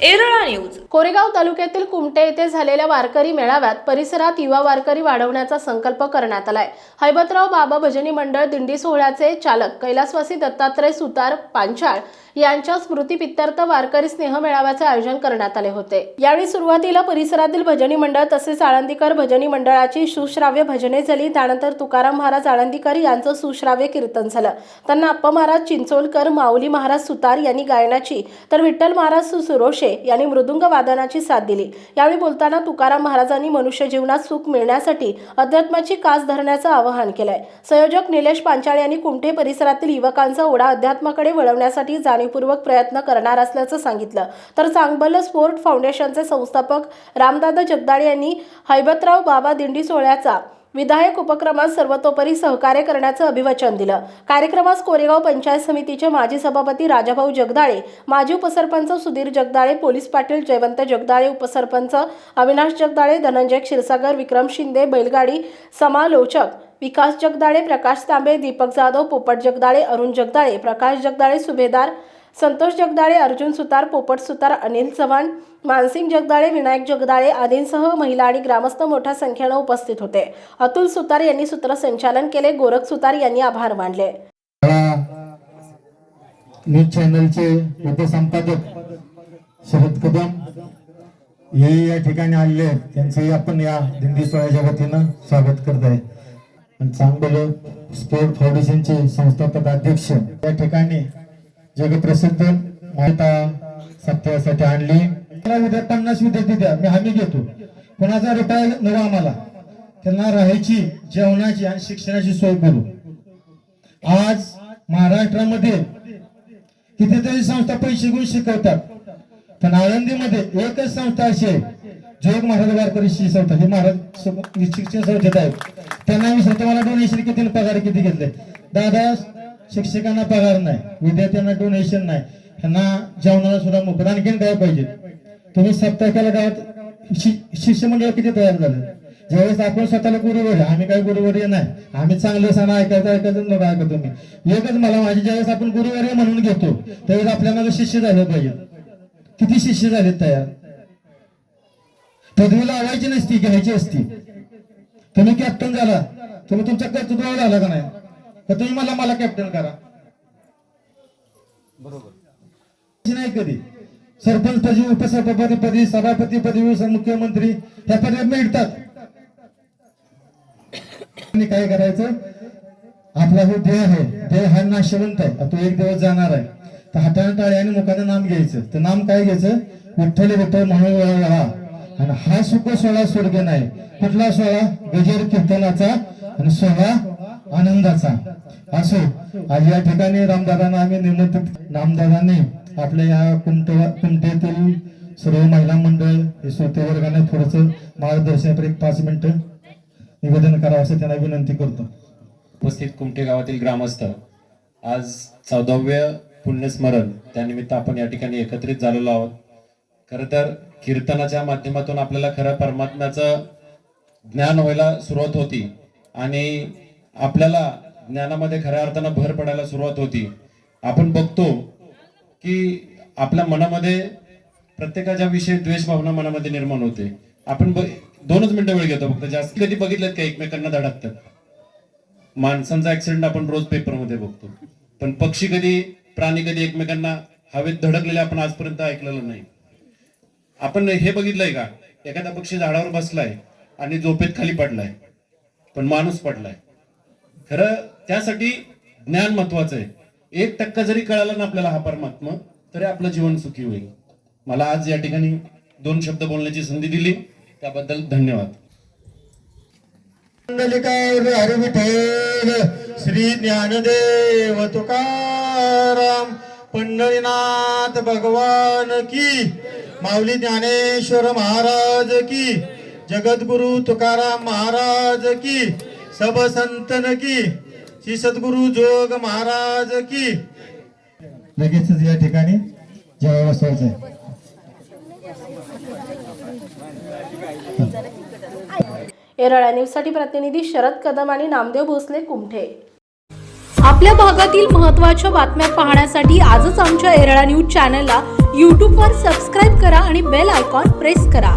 Yerala news. Koregaon तालुक्यातील कुमटे येथे झालेल्या वारकरी मेळाव्यात परिसरात युवा वारकरी वाढवण्याचा संकल्प करण्यात आलाय. हैबतराव बाबा भजनी मंडळ दिंडी सोहळ्याचे चालक कैलासवासी दत्तात्रय सुतार पांचाळ यांच्या स्मृतीपित्तार्थ वारकरी स्नेह मेळाव्याचे आयोजन करण्यात आले होते. यावेळी सुरुवातीला परिसरातील भजनी मंडळ तसेच आळंदीकर भजनी मंडळाची सुश्राव्य भजने झाली. त्यानंतर तुकाराम महाराज आळंदीकर यांचं सुश्राव्य कीर्तन झालं. त्यांना अप्पा महाराज चिंचोलकर माऊली महाराज सुतार यांनी गायनाची तर विठ्ठल महाराज सुरोशे यांनी मृदुंग वादनाची साथ दिली. यावेळी बोलताना तुकाराम महाराजांनी मनुष्य जीवनात सुख मिळण्यासाठी अध्यात्माची कास धरण्याचं आवाहन केलंय. संयोजक निलेश पांचाळ यांनी कुमठे परिसरातील युवकांचा ओढा अध्यात्माकडे वळवण्यासाठी जाणीवपूर्वक प्रयत्न करणार असल्याचं सांगितलं. तर चांगबल स्पोर्ट फाउंडेशनचे संस्थापक रामदादा जगदाळे यांनी हैबतराव बाबा दिंडी सोहळ्याचा विधायक उपक्रमात सर्वतोपरी सहकार्य करण्याचं अभिवचन दिलं. कार्यक्रमास कोरेगाव पंचायत समितीचे माजी सभापती राजाभाऊ जगदाळे माजी उपसरपंच सुधीर जगदाळे पोलीस पाटील जयवंत जगदाळे उपसरपंच अविनाश जगदाळे धनंजय क्षीरसागर विक्रम शिंदे बैलगाडी समालोचक विकास जगदाळे प्रकाश तांबे दीपक जाधव पोपट जगदाळे अरुण जगदाळे प्रकाश जगदाळे सुभेदार संतोष जगदाळे अर्जुन सुतार पोपट सुतार अनिल चव्हाण मानसिंग जगदाळे विनायक जगदाळे आदींसह महिला आणि ग्रामस्थ मोठ्या संख्येनं उपस्थित होते. अतुल सुतार यांनी सूत्रसंचालन केले. गोरख सुतार यांनी आभार मानले. न्यूज चॅनलचे उपसंपादक शरद कदम हे या ठिकाणी आलेले आहेत. त्यांचंही आपण या दिंडी सोहळ्याच्या वतीनं स्वागत करत आहे. आणि चांगलं स्पोर्ट फाउंडेशनचे संस्थापक अध्यक्ष या ठिकाणी जगप्रसिद्ध माता सत्यासाठी आणली. मला उद्या पन्नास विद्यार्थी द्या मी हमी घेतो. कोणाचा रुपया नको आम्हाला? त्यांना राहायची जेवणाची आणि शिक्षणाची सोय करू. आज महाराष्ट्रामध्ये कितीतरी संस्था पैसे घेऊन शिकवतात. पण आळंदीमध्ये एकच संस्था अशी आहे जोग महाराज वारकरी संस्था हे महाराज शिक्षण संस्थेत आहेत. त्यांना मी स्वतः मला डोनेशन किती पगार किती घेतले? दादा शिक्षकांना पगार नाही विद्यार्थ्यांना डोनेशन नाही ह्यांना जेवणाला सुद्धा मोफत आणखीन द्यायला पाहिजे. तुम्ही सप्ताहाला गावात शि- शिष्यमंडळ किती तयार झालं? ज्यावेळेस आपण स्वतःला गुरुवर आम्ही काय गुरुवर्य नाही आम्ही चांगलं सण ऐकायचं ऐकायचं नका ऐका तुम्ही एकच मला माझी ज्यावेळेस आपण गुरुवर्य म्हणून घेतो त्यावेळेस आपल्याला शिष्य झालं पाहिजे. किती शिष्य झाले तयार? पदवी लावायची नसती घ्यायची असती. तुम्ही कॅप्टन झाला तुम्ही तुमच्या कर्तृत्व झाला का नाही? तर तुम्ही मला मला कॅप्टन करा. बरोबर. नाही कधी. सरपंच पदी उपसभापती पदी सभापती पदी मुख्यमंत्री ह्या पदवी मिळतात. काय करायचं? आपला जो देह आहे देह हा नाशवंत आहे. तो एक दिवस जाणार आहे. तर हाताने टाळे आणि मुखाने नाम घ्यायचं. तर नाम काय घ्यायचं? विठ्ठल विठ्ठल म्हणून आणि हा सुख सोहळा स्वर्ग नाही. कुठला सोहळा? गजेर कीर्तनाचा आणि सोहळा आनंदाचा. असो आज या ठिकाणी रामदादांना आम्ही निमंत्रित रामदादांनी आपल्या या कुमट कुमटेतील सर्व महिला मंडळ हे श्रोते वर्गाने थोडस मार्गदर्शनापर एक पाच मिनिटं निवेदन करावं असं त्यांना विनंती करतो. उपस्थित कुमटे गावातील ग्रामस्थ आज चौदाव्य पुण्यस्मरण त्यानिमित्त आपण या ठिकाणी एकत्रित झालेलो आहोत. खर तर कीर्तनाच्या माध्यमातून आपल्याला खरं परमात्म्याचं ज्ञान व्हायला सुरुवात होती आणि आपल्याला ज्ञानामध्ये खऱ्या अर्थानं भर पडायला सुरुवात होती. आपण बघतो की आपल्या मनामध्ये प्रत्येकाच्या विषयी द्वेष भावना मनामध्ये निर्माण होते. आपण दोनच मिनिटं वेळ घेतो फक्त जास्त कधी बघितलं का? एकमेकांना धडकतात. माणसांचा ऍक्सिडेंट आपण रोज पेपरमध्ये बघतो. पण पक्षी कधी प्राणी कधी एकमेकांना हवेत धडकलेले आपण आजपर्यंत ऐकलेलं नाही. आपण हे बघितलंय का? एखादा पक्षी झाडावर बसलाय आणि झोपेत खाली पडलाय. पण माणूस पडलाय. खरं त्यासाठी ज्ञान महत्वाचं आहे. एक टक्का जरी कळाला ना आपल्याला हा परमात्मा तरी आपलं जीवन सुखी होईल. मला आज या ठिकाणी दोन शब्द बोलण्याची संधी दिली. त्याबद्दल धन्यवाद. श्री ज्ञानदेव तुकाराम पंढरीनाथ भगवान की माऊली ज्ञानेश्वर महाराज की जगद्गुरु तुकाराम महाराज की सब संतन की श्री सद्गुरु जोग महाराज की. लगेचच या ठिकाणी आहे. येरळा न्यूजसाठी प्रतिनिधी शरद कदम आणि नामदेव भोसले कुमठे. आपल्या भागातील महत्त्वाच्या बातम्या पाहण्यासाठी आजच आमच्या एरळा न्यूज चॅनलला यूट्यूबवर सबस्क्राईब करा आणि बेल आयकॉन प्रेस करा.